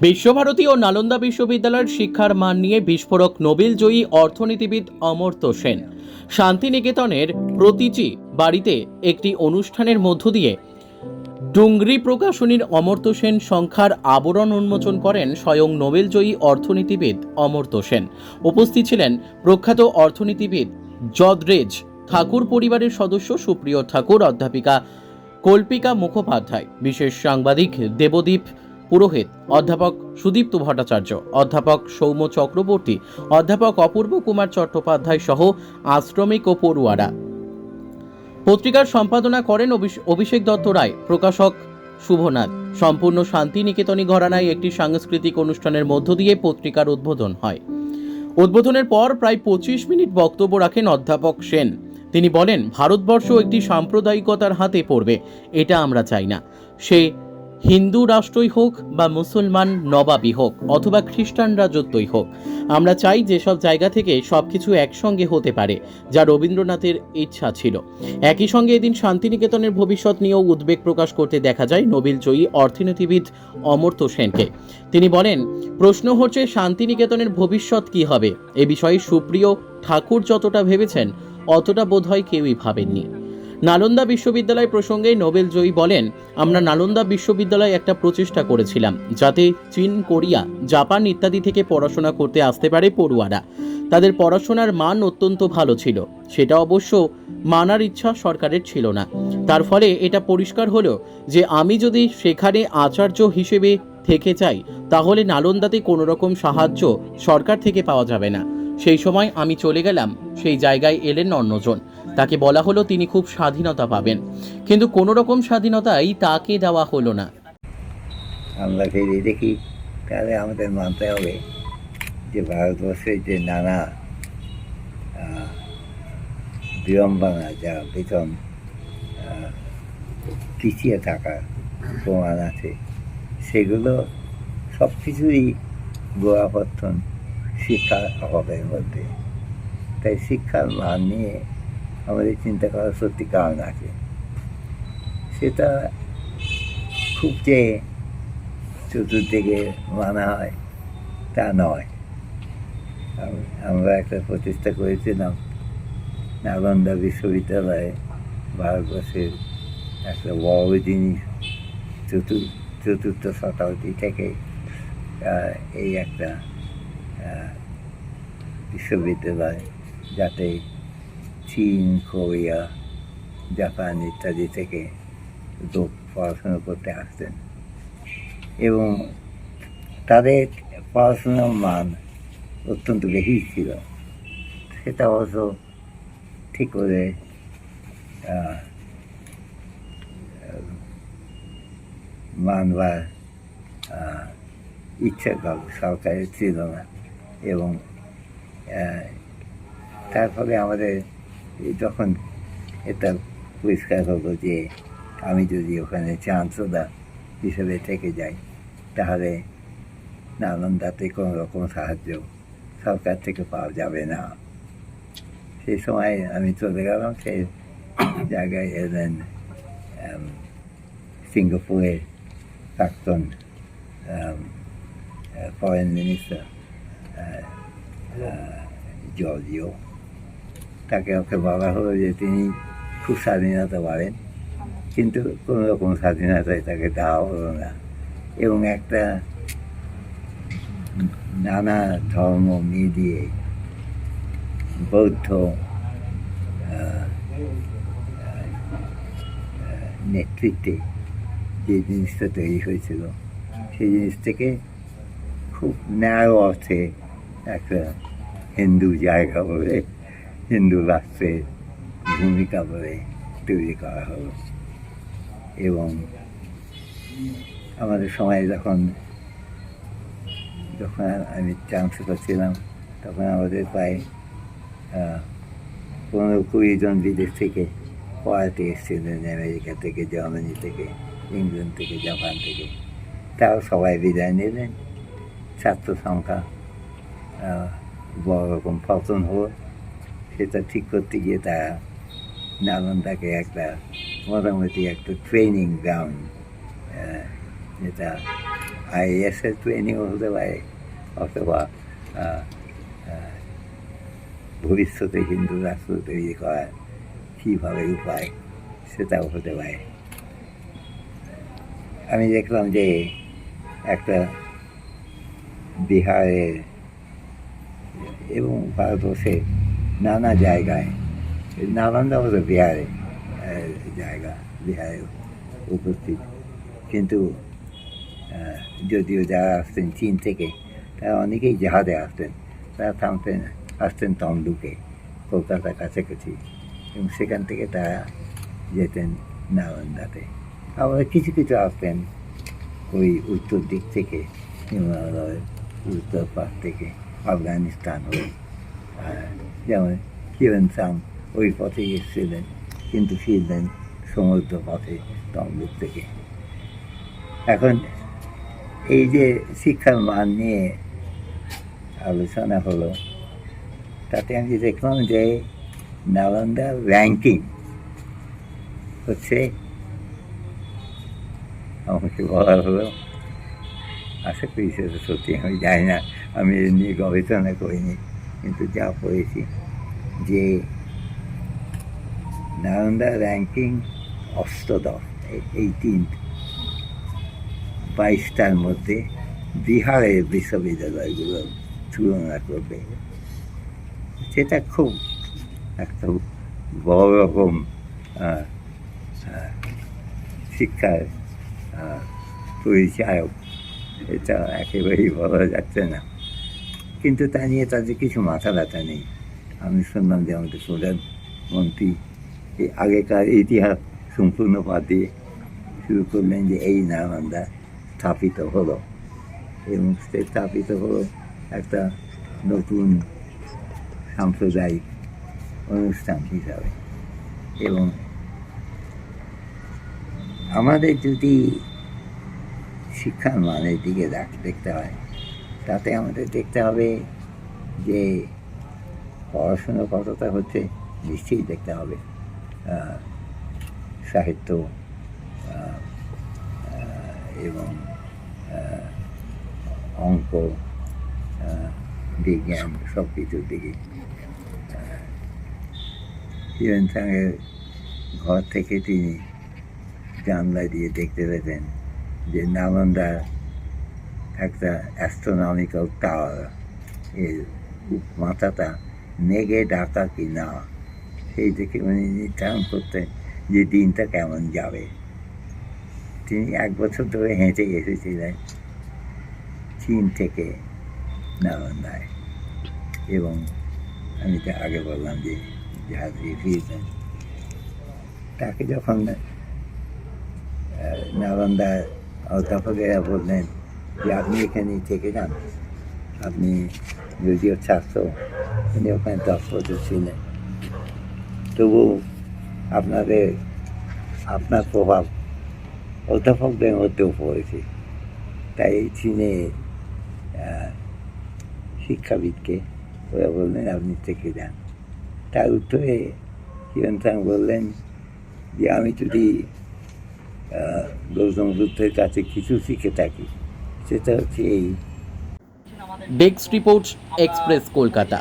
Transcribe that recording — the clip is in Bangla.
বিশ্বভারতী ও নালন্দা বিশ্ববিদ্যালয়ের শিক্ষার মান নিয়ে বিস্ফোরক নোবেলজয়ী অর্থনীতিবিদ অমর্ত্য সেন। শান্তিনিকেতনের প্রতিচি বাড়িতে একটি অনুষ্ঠানের মধ্য দিয়ে ডুংরি প্রকাশনীর অমর্ত্য সেন সংখ্যার আবরণ উন্মোচন করেন স্বয়ং নোবেলজয়ী অর্থনীতিবিদ অমর্ত্য সেন। উপস্থিত ছিলেন প্রখ্যাত অর্থনীতিবিদ জদরেজ ঠাকুর পরিবারের সদস্য সুপ্রিয় ঠাকুর, অধ্যাপিকা কল্পিকা মুখোপাধ্যায়, বিশেষ সাংবাদিক দেবদীপ পুরোহিত অধ্যাপক সুদীপ্ত ভট্টাচার্য, অধ্যাপক সৌম্য চক্রবর্তী, অধ্যাপক অপূর্ব কুমার চট্টোপাধ্যায় সহ আশ্রমিক ও পড়ুয়ারা। পত্রিকার সম্পাদনা করেন অভিষ- অভিষেক দত্ত রায়, প্রকাশক শুভনাথ। সম্পূর্ণ শান্তিনিকেতনী ঘরানায় একটি সাংস্কৃতিক অনুষ্ঠানের মধ্য দিয়ে পত্রিকার উদ্বোধন হয়। উদ্বোধনের পর প্রায় পঁচিশ মিনিট বক্তব্য রাখেন অধ্যাপক সেন। তিনি বলেন, ভারতবর্ষ একটি সাম্প্রদায়িকতার হাতে পড়বে, এটা আমরা চাই না। সে হিন্দু রাষ্ট্রই হোক বা মুসলমান, নবাবই হোক অথবা খ্রিস্টান রাজত্বই হোক, আমরা চাই যেসব জায়গা থেকে সব কিছু একসঙ্গে হতে পারে, যা রবীন্দ্রনাথের ইচ্ছা ছিল। একই সঙ্গে এদিন শান্তিনিকেতনের ভবিষ্যৎ নিয়েও উদ্বেগ প্রকাশ করতে দেখা যায় নোবেলজয়ী অর্থনীতিবিদ অমর্ত্য সেনকে। তিনি বলেন, প্রশ্ন হচ্ছে শান্তিনিকেতনের ভবিষ্যৎ কি হবে? এ বিষয়ে সুপ্রিয় ঠাকুর যতটা ভেবেছেন, অতটা বোধহয় কেউই ভাবেননি। নালন্দা বিশ্ববিদ্যালয় প্রসঙ্গে নোবেল জয়ী বলেন, আমরা নালন্দা বিশ্ববিদ্যালয়ে একটা প্রচেষ্টা করেছিলাম, যাতে চীন, কোরিয়া, জাপান ইত্যাদি থেকে পড়াশোনা করতে আসতে পারে পড়ুয়ারা। তাদের পড়াশোনার মান অত্যন্ত ভালো ছিল। সেটা অবশ্য মানার ইচ্ছা সরকারের ছিল না। তার ফলে এটা পরিষ্কার হলো যে আমি যদি সেখানে আচার্য হিসেবে থেকে চাই তাহলে নালন্দাতে কোনো রকম সাহায্য সরকার থেকে পাওয়া যাবে না। সেই সময় আমি চলে গেলাম, সেই জায়গায় এলেন অন্যজন। তাকে বলা হলো তিনি খুব স্বাধীনতা পাবেন। কিন্তু কোনো রকম স্বাধীনতাই তাকে দেওয়া হলো না। আমরা যদি দেখি, তাহলে আমাদের মানতে হবে যে ভারতবর্ষের যে নানা বিড়ম্বনা যা বেতন পিছিয়ে থাকার প্রমাণ আছে, সেগুলো সব কিছুই গোড়াপত্তন শিক্ষার অভাবের মধ্যে। তাই শিক্ষার মান নিয়ে আমাদের চিন্তা করার সত্যি কারণ আছে। সেটা খুব যে চতুর্দিকে মানা হয়, তা নয়। আমরা একটা প্রচেষ্টা করেছিলাম, নালন্দা বিশ্ববিদ্যালয়ে ভারতবর্ষের একটা বড় জিনিস চতুর চতুর্থ শতাব্দী থেকে এই একটা বিশ্ববিদ্যালয় যাতে চীন কোরিয়া জাপান ইত্যাদি থেকে লোক পড়াশোনা করতে আসতেন। এবং তাদের পড়াশোনার মান অত্যন্ত বেশি ছিল। সেটা অবশ্য ঠিক করে আহ, মানবার ইচ্ছা সরকারের ছিল না। এবং তার ফলে আমাদের যখন এটা পরিষ্কার হলো যে আমি যদি ওখানে চান্সদার হিসেবে থেকে যাই, তাহলে নালন্দাতে কোনো রকম সাহায্য সরকার থেকে পাওয়া যাবে না। সেই সময় আমি চলে গেলাম সেই জায়গায় এলেন সিঙ্গাপুরের প্রাক্তন ফরেন মিনিস্টার জর্জিও। তাকে ওকে বলা হলো যে তিনি খুব স্বাধীনতা পাবেন, কিন্তু কোনো রকম স্বাধীনতায় তাকে দেওয়া হলো না। এবং একটা নানা ধর্ম মিলিয়ে বৌদ্ধ নেতৃত্বে যে জিনিসটা তৈরি হয়েছিল, সেই জিনিস থেকে খুব ন্যায় অর্থে একটা হিন্দু জায়গা বলে হিন্দু রাষ্ট্রের ভূমিকা বলে তৈরি করা হলো। এবং আমাদের সময় যখন যখন আমি চান্সেলর ছিলাম, তখন আমাদের প্রায় পনেরো কুড়ি জন বিদেশ থেকে পড়াতে এসেছিলেন, আমেরিকা থেকে, জার্মানি থেকে, ইংল্যান্ড থেকে, জাপান থেকে। তাও সবাই বিদায় নিলেন। ছাত্র সংখ্যা বড় রকম পতন হলো। সেটা ঠিক করতে গিয়ে তারা নালন্দাকে একটা মোটামুটি একটা ট্রেনিং গ্রাউন্ড যেটা আইএসের ট্রেনিংও হতে পারে অথবা ভবিষ্যতে হিন্দু রাষ্ট্র তৈরি করার কীভাবে উপায় সেটাও হতে পারে। আমি দেখলাম যে একটা বিহারের এবং ভারতবর্ষের নানা জায়গায়। নালন্দা হলো বিহারে জায়গা, বিহারে উপস্থিত। কিন্তু যদিও যারা আসতেন চীন থেকে, তারা অনেকেই জাহাজে আসতেন। তারা থামতেন, আসতেন তমলুকে, কলকাতার কাছাকাছি। এবং সেখান থেকে তারা যেতেন নালন্দাতে। আবার কিছু কিছু আসতেন ওই উত্তর দিক থেকে হিমালয়ের উত্তর পাশ থেকে, আফগানিস্তান হয়ে যেমন কিরণ সাং ওই পথে এসেছিলেন কিন্তু ফিরলেন সমুদ্র পথে তমলুক থেকে এখন এই যে শিক্ষার মান নিয়ে আলোচনা হলো তাতে আমি দেখলাম যে নালন্দার র্যাঙ্কিং হচ্ছে আমাকে বলা হলো আশা করি সেটা সত্যি আমি জানি না আমি এ নিয়ে গবেষণা করিনি কিন্তু যা পড়েছি যে নালন্দা র্যাঙ্কিং অষ্টদশ এইটিন বাইশটার মধ্যে বিহারের বিশ্ববিদ্যালয়গুলো তুলনা করবে। সেটা খুব একটা বড় রকম শিক্ষার পরিচায়ক, এটা একেবারেই বলা যাচ্ছে না। কিন্তু তা নিয়ে তাদের কিছু মাথা ব্যথা নেই। আমি শুনলাম যে আমাদের প্রধানমন্ত্রী এই আগেকার ইতিহাস সম্পূর্ণ দিয়ে শুরু করলেন যে এই নালন্দা স্থাপিত হলো। এবং সে স্থাপিত হলো একটা নতুন সাম্প্রদায়িক অনুষ্ঠান হিসাবে। এবং আমাদের যদি শিক্ষার মানের দিকে দেখতে হয় তাতে আমাদের দেখতে হবে যে পড়াশুনো কতটা হচ্ছে, নিশ্চয়ই দেখতে হবে। সাহিত্য এবং অঙ্ক বিজ্ঞান সব কিছুর দিকে হিরেন সাংয়ের ঘর থেকে তিনি জানলা দিয়ে দেখতে পেতেন যে নালন্দার একটা অ্যাস্ট্রোনমিক্যাল টাওয়ার এর মাথাটা মেঘে ডাকা কি না সেই দেখে উনি নির্ধারণ করতেন যে দিনটা কেমন যাবে। তিনি এক বছর ধরে হেঁটে এসেছিলেন চীন থেকে নালন্দায়। এবং আমি তো আগে বললাম যে দিয়ে ফিরবেন। তাকে যখন নালন্দার অধ্যাপকেরা বললেন যে আপনি এখানে থেকে যান আপনি যদিও ছাত্র উনি ওখানে দশ বছর ছিলেন তবু আপনাদের আপনার প্রভাব অধ্যাপকদের মধ্যেও পড়েছে। তাই চীনে আহ, শিক্ষাবিদকে ওরা বললেন আপনি থেকে যান। তার উত্তরে হিরণ সাং বললেন যে আমি যদি গৌতম বুদ্ধের কাছে কিছু শিখে থাকি সেটা হচ্ছে এই। Desk report express Kolkata